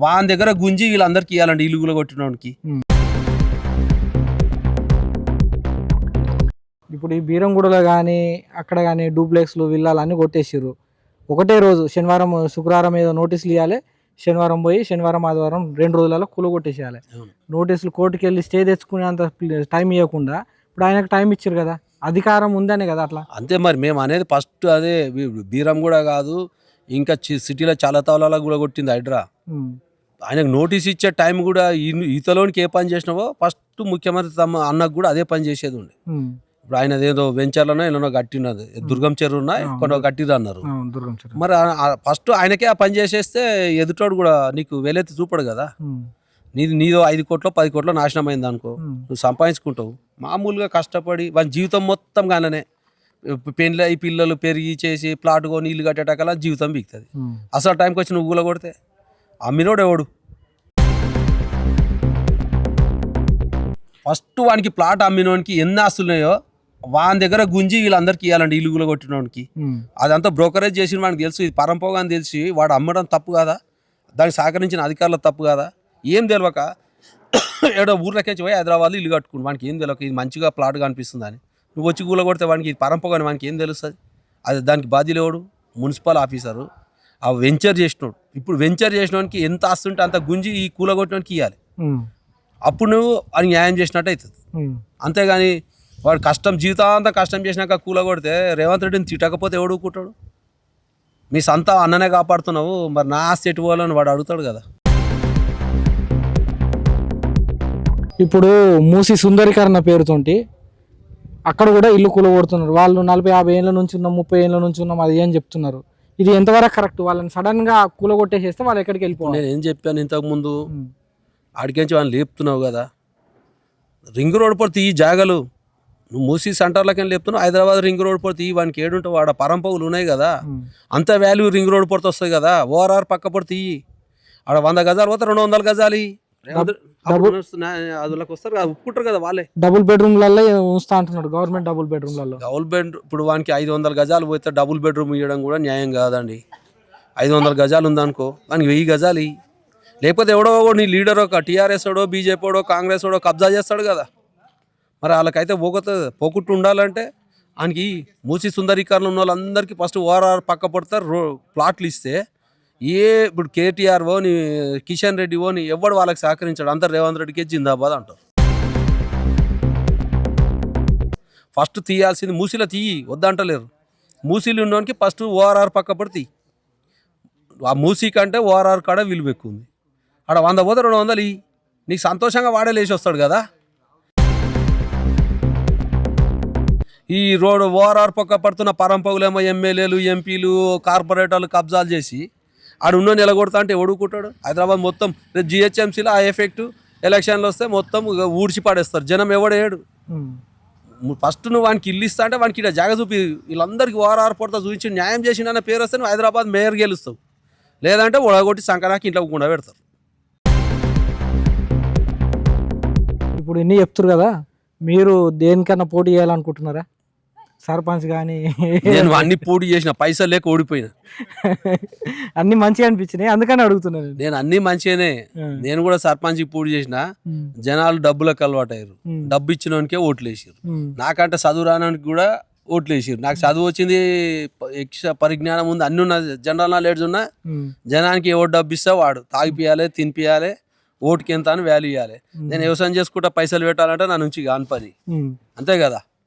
వాని దగ్గర గుంజి వీళ్ళందరికి ఇవ్వాలండి ఇల్లు కూడా కొట్టినోడికి ఇప్పుడు ఈ బీరంగూడలో కానీ అక్కడ కానీ డూప్లెక్స్లు విల్లాలు అన్నీ కొట్టేసారు ఒకటే రోజు శనివారం శుక్రవారం ఏదో నోటీసులు ఇవ్వాలి శనివారం పోయి శనివారం ఆదివారం రెండు రోజులలో కూల కొట్టేసేయాలి. నోటీసులు కోర్టుకి వెళ్ళి స్టే తెచ్చుకునేంత టైం ఇవ్వకుండా ఇప్పుడు ఆయనకు టైం ఇచ్చారు కదా అధికారం ఉందనే కదా అట్లా? అంతే మరి మేము అనేది ఫస్ట్ అదే బీరం కూడా కాదు ఇంకా సిటీలో చాలా తవలాల కూడా కొట్టింది హైడ్రా. ఆయనకు నోటీస్ ఇచ్చే టైం కూడా ఈతలోనికి ఏ పని చేసినావో ఫస్ట్ ముఖ్యమంత్రి తమ అన్నకు కూడా అదే పని చేసేది ఉండే. ఇప్పుడు ఆయన ఏదో వెంచర్లోనో ఎన్నో కట్టినది. దుర్గం చెరువున కొన్ని కట్టిరు అన్నారు. మరి ఫస్ట్ ఆయనకే ఆ పని చేసేస్తే ఎదుటోడు కూడా నీకు వేలెత్తి చూపడు కదా. నీది నీదో ఐదు కోట్లో పది కోట్లో నాశనం అయింది అనుకో నువ్వు సంపాదించుకుంటావు. మామూలుగా కష్టపడి వాళ్ళ జీవితం మొత్తం గాననే పెళ్ళి అయి పిల్లలు పెరిగి చేసి ప్లాట్ కొని ఇల్లు కట్టేటకల్లా జీవితం బిగుతుంది అసలు టైంకి వచ్చి నువ్వు కూడా కొడితే అమ్మినోడు ఎవడు? ఫస్ట్ వానికి ప్లాట్ అమ్మినోనికి ఎన్ని ఆస్తులు ఉన్నాయో వాని దగ్గర గుంజి వీళ్ళందరికీ ఇవ్వాలండి ఇల్లు కూడా కొట్టినోనికి ఉమ్, అదంతా బ్రోకరేజ్ చేసిన వానికి తెలుసు ఇది పరంపోగా అని తెలిసి వాడు అమ్మడం తప్పు కాదా? దానికి సహకరించిన అధికారుల తప్పు కాదా? ఏం తెలియక ఏడో ఊర్లోకి పోయి హైదరాబాద్లో ఇల్లు కట్టుకుని వానికి ఏం తెలియక ఇది మంచిగా ప్లాట్ కనిపిస్తుంది అని నువ్వు వచ్చి కూల కొడితే వానికి ఇది పరంపోగా అని వానికి ఏం తెలుస్తుంది? అది దానికి బాధ్యులేవాడు మున్సిపల్ ఆఫీసరు. ఆ వెంచర్ చేసినోడు. ఇప్పుడు వెంచర్ చేసినోనికి ఎంత ఆస్తి ఉంటే అంత గుంజి ఈ కూల కొట్టినోనికి ఇవ్వాలి అప్పుడు నువ్వు అది న్యాయం చేసినట్టు అవుతుంది అంతేగాని వాడు కష్టం జీవితాంతం కష్టం చేసినాక కూల కొడితే రేవంత్ రెడ్డిని తిట్టకపోతే ఎవడు ఊరుకుంటాడు? మీ సొంత అన్ననే కాపాడుతున్నావు. మరి నా ఆస్తి ఎటు పోవాలని వాడు అడుగుతాడు కదా. ఇప్పుడు మూసి సుందరీకరణ పేరుతోటి అక్కడ కూడా ఇల్లు కూలగొడుతున్నారు. వాళ్ళు నలభై యాభై ఏళ్ళ నుంచి ఉన్నాం ముప్పై ఏళ్ళ నుంచి ఉన్నాం అది అని చెప్తున్నారు? ఇది ఎంతవరకు కరెక్ట్? వాళ్ళని సడన్గా కూలగొట్టేసేస్తే వాళ్ళు ఎక్కడికి వెళ్ళిపోవాలి. నేను ఏం చెప్పాను ఇంతకు ముందు ఆడికించి వాళ్ళని లేపుతున్నావు కదా. రింగ్ రోడ్ పడితే ఈ జాగలు. నువ్వు మూసీ సెంటర్లకి లేపుతున్నావు హైదరాబాద్ రింగ్ రోడ్ పడితే ఈ వానికి ఏడుంటావు ఆడ పరంపవులు ఉన్నాయి కదా. అంత వాల్యూ రింగ్ రోడ్ పడితే వస్తుంది కదా. ఓఆర్ఆర్ పక్క పడితే. ఆడ వంద గజాలు పోతే రెండు వందల గజాలు ఒప్పుకుంటారు కదా వాళ్ళే. డబుల్ బెడ్రూమ్లలో ఉంచుతా అంటున్నాడు గవర్నమెంట్ డబుల్ బెడ్రూమ్లలో డబుల్ బెడ్ ఇప్పుడు వానికి ఐదు వందల గజాలు పోతే డబుల్ బెడ్రూమ్ ఇవ్వడం కూడా న్యాయం కాదండి. ఐదు వందల గజాలు ఉందనుకో వానికి వెయ్యి గజాలు లేకపోతే ఎవడో నీ లీడర్ ఒక టీఆర్ఎస్ ఓడో బీజేపీ ఓడో కాంగ్రెస్ ఓడో కబ్జా చేస్తాడు కదా. మరి వాళ్ళకైతే పోగొతుంది పోగొట్టు ఉండాలంటే ఆయనకి మూసి సుందరీకరణ ఉన్న వాళ్ళందరికీ ఫస్ట్ ఓఆర్ఆర్ పక్క పడతారు రో ప్లాట్లు ఇస్తే ఏ ఇప్పుడు కేటీఆర్ ఓని కిషన్ రెడ్డి ఓని ఎవడు వాళ్ళకి సహకరించాడు? అందరు రేవంత్ రెడ్డికే జిందాబాద్ అంటారు. ఫస్ట్ తీయాల్సింది మూసీలో తీయి వద్దంటలేరు. మూసీలు ఉన్నోనికి ఫస్ట్ ఓఆర్ఆర్ పక్క పడి తీయి. ఆ మూసీ కంటే ఓఆర్ఆర్ కాడ విలువ ఎక్కువ ఉంది. ఆడ వంద పోతే రెండు వందలు నీకు సంతోషంగా వాడే లేచి వస్తాడు కదా? ఈ రోడ్ ఓఆర్ఆర్ పక్క పడుతున్న పరంపగులేమో ఎమ్మెల్యేలు ఎంపీలు కార్పొరేటర్లు కబ్జాలు చేసి ఆడు ఉన్న నిలగొడతా అంటే ఎవడుకుంటాడు హైదరాబాద్ మొత్తం రేపు జిహెచ్ఎంసీలో ఆ ఎఫెక్ట్ ఎలక్షన్లు వస్తే మొత్తం ఊడ్చి పాడేస్తారు. జనం ఎవడేయడు ఫస్ట్ నువ్వు వానికి ఇల్లు ఇస్తా అంటే వానికి ఇక్కడ జాగ చూపి వీళ్ళందరికీ ఓఆర్ఆర్ పడతా చూపించి న్యాయం చేసిన పేరు వస్తే నువ్వు హైదరాబాద్ మేయర్ గెలుస్తావు. లేదంటే ఒడగొట్టి సంకరాకి ఇంట్లో కూడా పెడతారు. ఇప్పుడు ఇన్ని చెప్తారు కదా మీరు దేనికన్నా పోటీ చేయాలనుకుంటున్నారా? సర్పంచ్ కానీ నేను అన్ని పోటీ చేసిన పైసలు లేక ఓడిపోయినా. అన్ని మంచిగా అనిపించినాయి అందుకని అడుగుతున్నాను నేను. నేను అన్ని మంచిగానే నేను కూడా సర్పంచ్కి పోటీ చేసిన జనాలు డబ్బులకు అలవాటు అయ్యారు. డబ్బు ఇచ్చినోనికే ఓట్లు వేసారు నాకంటే చదువు రానోనికి కూడా ఓట్లు వేసారు నాకు చదువు వచ్చింది పరిజ్ఞానం ఉంది అన్ని ఉన్న జనరల్ నాలెడ్జ్ ఉన్నా జనానికి ఎవరు డబ్బు ఇస్తే వాడు. తాగిపియాలి తినిపియాలి ఓటుకి ఎంత అని వాల్యూ ఇవ్వాలి నేను వ్యవసాయం చేసుకుంటా పైసలు పెట్టాలంటే నా నుంచి కాని పని. అంతే కదా?